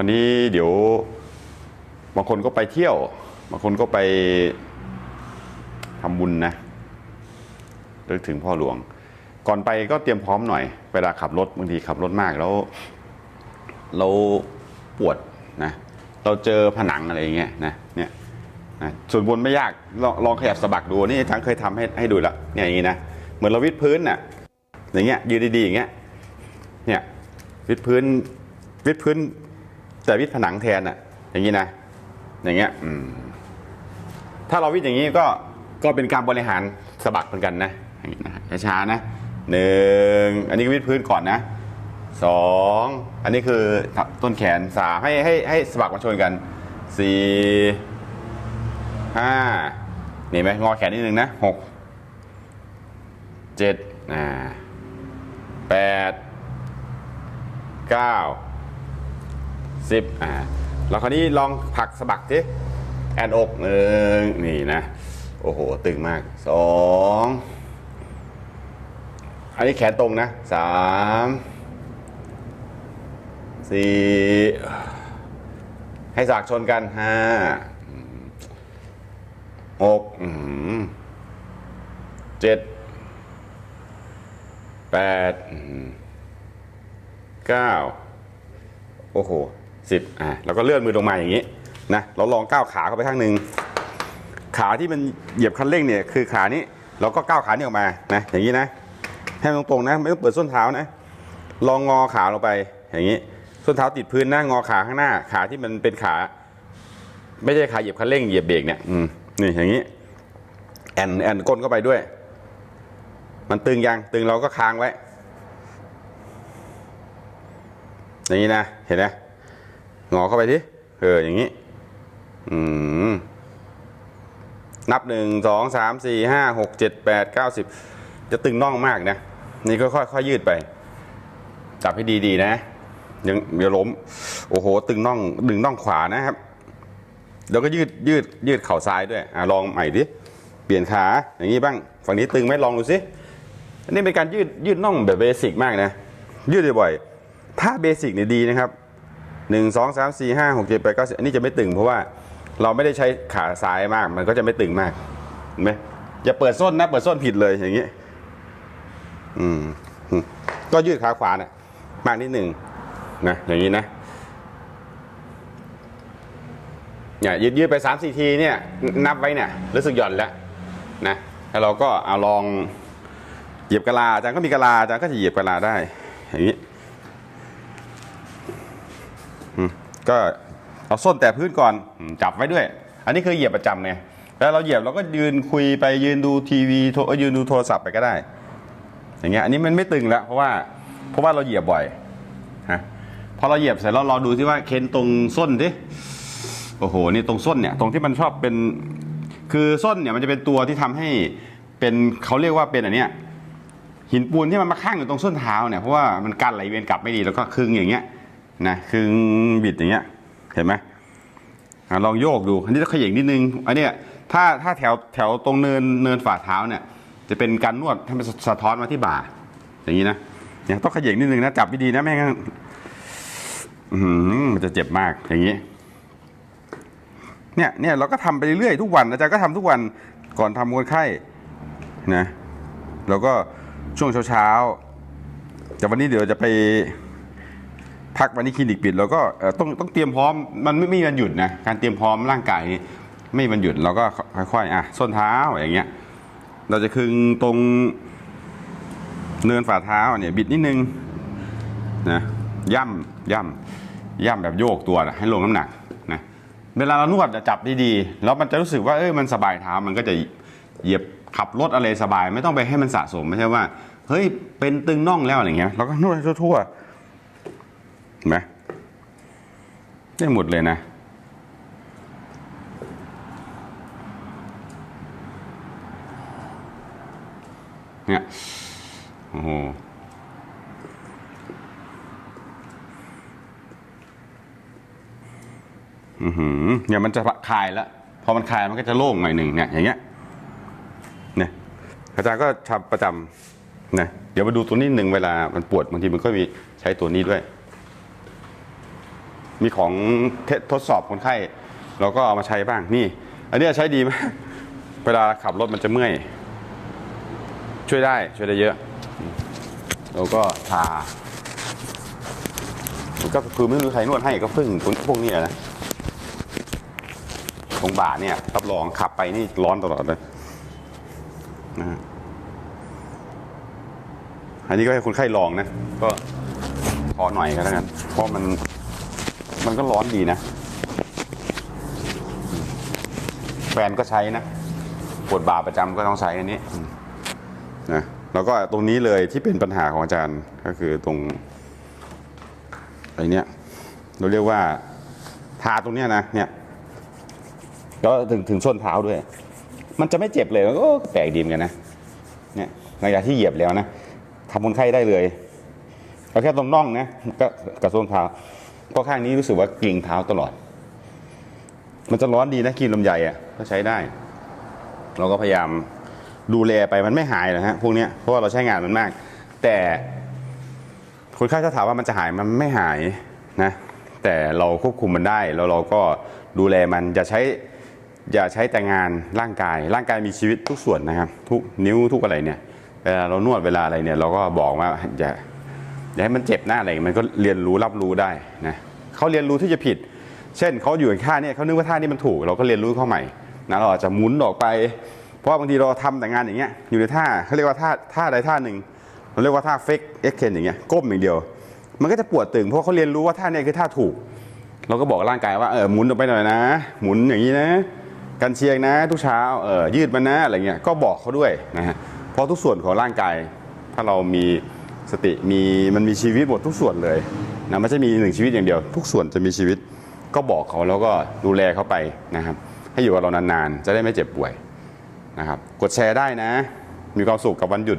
วันนี้เดี๋ยวบางคนก็ไปเที่ยว บางคนก็ไปทำบุญนะนึกถึงพ่อหลวง ก่อนไปก็เตรียมพร้อมหน่อย เวลาขับรถบางทีขับรถมากแล้ว เราปวดนะ เราเจอผนังอะไรอย่างเงี้ยนะ เนี่ยนะส่วนบนไม่ยากลองลองขยับสะบักดูนี่อาจารย์เคยทำให้ให้ดูล้วเนี่ยอย่างงี้นะเหมือนเราวิดพื้นน่ะอย่างเงี้ยยืนดีๆอย่างเงี้ยเนี่ยวิดพื้นวิดพื้น แต่วิดผนังแทนอะอย่างนี้นะ อย่างเงี้ยถ้าเราวิดอย่างนี้ก็ก็เป็นการบริหารสะบักเหมือนกันนะอย่างนี้นะช้าๆนะหนึ่งอันนี้ก็วิดพื้นก่อนนะสองอันนี้คือต้นแขนสามให้ให้ให้สะบักมาชนกันสี่ห้านี่ไหมงอแขนนิดนึงนะหกเจ็ดอ่าแปดเก้า สิบอ่าแล้วคราวนี้ลองผลักสะบักสิแอนอกหนึ่งนี่นะ โอ้โห ตึงมากสองอันนี้แขนตรงนะสามสี่ให้สากชนกันห้าหกหือเจ็ดแปดเก้าโอ้โห สิบอะแล้วก็เลื่อนมือลงมาอย่างนี้นะเราลองก้าวขาเข้าไปข้างหนึ่งขาที่มันเหยียบคันเร่งเนี่ยคือขานี้เราก็ก้าวขานี่ออกมานะอย่างนี้นะให้ตรงๆนะไม่ต้องเปิดส้นเท้านะ ลองงอขาลงไปอย่างนี้ ส้นเท้าติดพื้นนะงอขาข้างหน้า ขาที่มันเป็นขา ไม่ใช่ขาเหยียบคันเร่งเหยียบเบรกเนี่ยอืมนี่อย่างนี้แอนแอนก้นเข้าไปด้วย มันตึงยังตึงเราก็ค้างไว้อย่างนี้นะเห็นไหม งอเข้าไปทีเอออย่างนี้อืมนับหนึ่งสองสามสี่ห้าหกเจ็ดแปดเก้าสิบจะตึงน่องมากนะ นี่ก็ค่อยค่อยยืดไป จับให้ดีๆนะยังอย่าล้ม โอ้โห ตึงน่องดึงน่องขวานะครับ แล้วก็ยืดยืดยืดเข่าซ้ายด้วยอะลองใหม่ดิเปลี่ยนขาอย่างนี้บ้าง ฝั่งนี้ตึงไหมลองดูสิอันนี้เป็นการยืดยืดน่องแบบเบสิกมากนะ ยืดบ่อยๆถ้าเบสิกเนี่ยดีนะครับ หนึ่งสองสามสี่ห้าหกเจ็ดแปดเก้าสิบอันนี้จะไม่ตึงเพราะว่าเราไม่ได้ใช้ขาซ้ายมาก มันก็จะไม่ตึงมากเห็นไหมอย่าเปิดส้นนะ เปิดส้นผิดเลยอย่างนี้อืมก็ยืดขาขวาเนี่ยมากนิดหนึ่งนะอย่างนี้นะเนี่ยยืดยืดไปสามสี่ทีเนี่ย นับไว้เนี่ยรู้สึกหย่อนแล้วนะแล้วเราก็เอาลองเหยียบกะลาอาจารย์ก็มีกะลาอาจารย์ก็จะเหยียบกะลาได้ อย่างนี้อืม ก็เอาส้นแตะพื้นก่อนจับไว้ด้วย อันนี้คือเหยียบประจำไงแล้วเราเหยียบเราก็ยืนคุยไปยืนดูทีวียืนดูโทรศัพท์ไปก็ได้ อย่างเงี้ยอันนี้มันไม่ตึงแล้วเพราะว่าเพราะว่าเราเหยียบบ่อยฮะพอเราเหยียบเสร็จแล้วเราดูที่ว่าเค้นตรงส้นดิโอ้โหนี่ตรงส้นเนี่ยตรงที่มันชอบเป็นคือส้นเนี่ยมันจะเป็นตัวที่ทำให้เป็นเขาเรียกว่าเป็นอันเนี้ยหินปูนที่มันมาข้างอยู่ตรงส้นเท้าเนี่ยเพราะว่ามันกันไหลเวียนกลับไม่ดีแล้วก็คึงอย่างเงี้ย นะคึงบิดอย่างเงี้ยเห็นไหมอลองโยกดู อันนี้ต้องเขย่งนิดนึง อันนี้ถ้าถ้าแถวแถวตรงเนินเนินฝ่าเท้าเนี่ย จะเป็นการนวดให้มันสะท้อนมาที่บ่า อย่างนี้นะเนี่ยต้องขย่งนิดนึงนะจับดีๆนะไม่งั้นมันจะเจ็บมากอย่างนี้ เนี่ยเนี่ยเราก็ทำไปเรื่อยๆทุกวันอาจารย์ก็ทำทุกวันก่อนทำคนไข้นะแล้วก็ช่วงเช้าๆแต่วันนี้เดี๋ยวจะไป พักวันนี้คลินิกปิดแล้วก็ต้องต้องเตรียมพร้อมมันไม่มีวันหยุดนะการเตรียมพร้อมร่างกายไม่มีวันหยุดเราก็ค่อยๆอะส้นเท้าอย่างเงี้ยเราจะคึงตรงเนินฝ่าเท้าเนี่ยบิดนิดนึงนะย่ำย่ำย่ำแบบโยกตัวนะให้ลงน้ำหนักนะเวลาเรานวดจะจับดีๆแล้วมันจะรู้สึกว่าเอ้ยมันสบายเท้ามันก็จะเหยียบขับรถอะไรสบาย ไม่ต้องไปให้มันสะสมไม่ใช่ว่าเฮ้ยเป็นตึงน่องแล้วอะไรเงี้ยเราก็นวดให้ทั่วๆ ไหมได้หมดเลยนะ เนี่ย โอ้โหอือหือเนี่ยมันจะคลายแล้ว พอมันคลายมันก็จะโล่งหน่อยหนึ่งเนี่ยอย่างเงี้ยเนี่ยอาจารย์ก็ทำประจำนะเดี๋ยวมาดูตัวนี้หนึ่งเวลามันปวดบางทีมันก็มีใช้ตัวนี้ด้วย มีของเททดสอบคนไข้เราก็เอามาใช้บ้างนี่ อันนี้ใช้ดีมากเวลาขับรถมันจะเมื่อย ช่วยได้ช่วยได้เยอะแล้วก็ทาก็คือไม่รู้ใครนวดให้ก็พึ่งพวกนี้แหละนะตรงบ่าเนี่ยรับรองขับไปนี่ร้อนตลอดเลยนะฮะอันนี้ก็ให้คนไข้ลองนะ ก็พอหน่อยก็แล้วกันเพราะมัน มันก็ร้อนดีนะ แฟนก็ใช้นะปวดบ่าประจำก็ต้องใช้อันนี้นะแล้วก็ตรงนี้เลยที่เป็นปัญหาของอาจารย์ก็คือตรงไอ้เนี้ยเราเรียกว่าทาตรงเนี้ยนะเนี่ยแล้วถึงถึงส้นเท้าด้วย มันจะไม่เจ็บเลยมันก็แปลกดีเหมอนกันนะเนี่ยหลังจากที่เหยียบแล้วนะทำคนไข้ได้เลยเอาแค่ตรงน่องนะก็กระส้นเท้า เพราะข้างนี้รู้สึกว่าเกร็งเท้าตลอด มันจะร้อนดีนะครีมลำไยอะก็ใช้ได้ เราก็พยายามดูแลไปมันไม่หายหรอกฮะพวกเนี้ยเพราะว่าเราใช้งานมันมาก แต่คนไข้ถ้าถามว่ามันจะหายมันไม่หายนะ แต่เราควบคุมมันได้แล้วเราก็ดูแลมันอย่าใช้อย่าใช้แต่งานร่างกาย ร่างกายมีชีวิตทุกส่วนนะครับ ทุกนิ้วทุกอะไรเนี่ยเวลาเรานวดเวลาอะไรเนี่ยเราก็บอกว่าอย่า อย่าให้มันเจ็บหน้าอะไรมันก็เรียนรู้รับรู้ได้นะเขาเรียนรู้ที่จะผิด เช่นเขาอยู่ในท่าเนี่ยเขานึกว่าท่านี้มันถูก เราก็เรียนรู้เข้าใหม่นะเราอาจจะหมุนออกไป เพราะบางทีเราทำแต่งานอย่างเงี้ยอยู่ในท่าเขาเรียกว่าท่าท่าใดท่าหนึ่งเราเรียกว่าท่าเฟกเอ็กเคนอย่างเงี้ยก้มอย่างเดียว มันก็จะปวดตึงเพราะเขาเรียนรู้ว่าท่านี้คือท่าถูก เราก็บอกร่างกายว่าเออหมุนออกไปหน่อยนะ หมุนอย่างนี้นะ กันเชียงนะ ทุกเช้าเออยืดมันนะอะไรเงี้ยก็บอกเขาด้วยนะฮะเพราะทุกส่วนของร่างกาย ถ้าเรามี สติมีมันมีชีวิตหมดทุกส่วนเลยนะไม่ใช่มีหนึ่งชีวิตอย่างเดียว ทุกส่วนจะมีชีวิตก็บอกเขาแล้วก็ดูแลเขาไปนะครับ ให้อยู่กับเรานานๆ จะได้ไม่เจ็บป่วยนะครับ กดแชร์ได้นะ มีความสุขกับวันหยุด